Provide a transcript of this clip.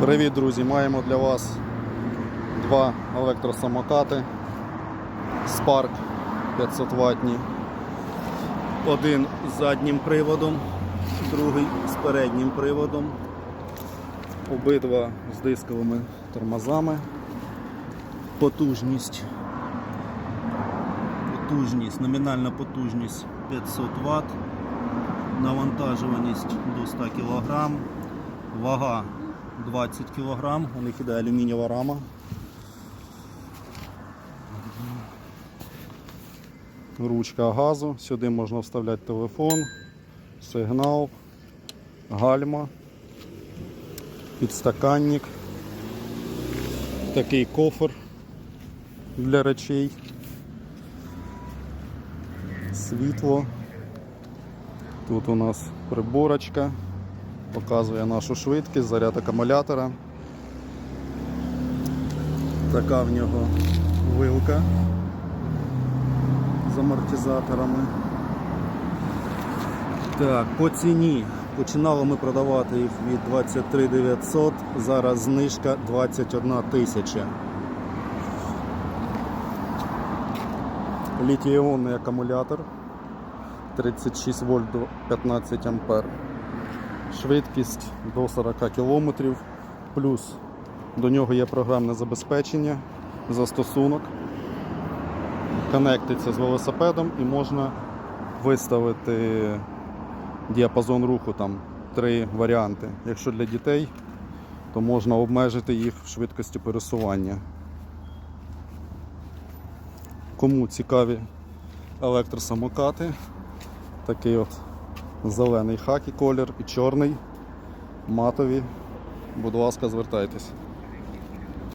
Привіт, друзі! Маємо для вас два електросамокати Spark 500 ватні. Один з заднім приводом, другий з переднім приводом. Обидва з дисковими тормозами. Потужність. Потужність, номінальна потужність 500 Вт, навантажуваність до 100 кг, вага 20 кг, у них іде алюмінієва рама. Ручка газу, сюди можна вставляти телефон, сигнал, гальма, підстаканник, такий кофр для речей, світло. Тут у нас приборочка, показує нашу швидкість, заряд акумулятора. Така в нього вилка з амортизаторами. Так, по ціні. Починали ми продавати їх від 23 900, зараз знижка 21 тисяча. Літій-іонний акумулятор 36 вольт до 15 ампер. Швидкість до 40 км, плюс до нього є програмне забезпечення, застосунок. Конектиться з велосипедом і можна виставити діапазон руху, там три варіанти. Якщо для дітей, то можна обмежити їх в швидкості пересування. Кому цікаві електросамокати, такий от зелений хакі колір і чорний, матові. Будь ласка, звертайтесь.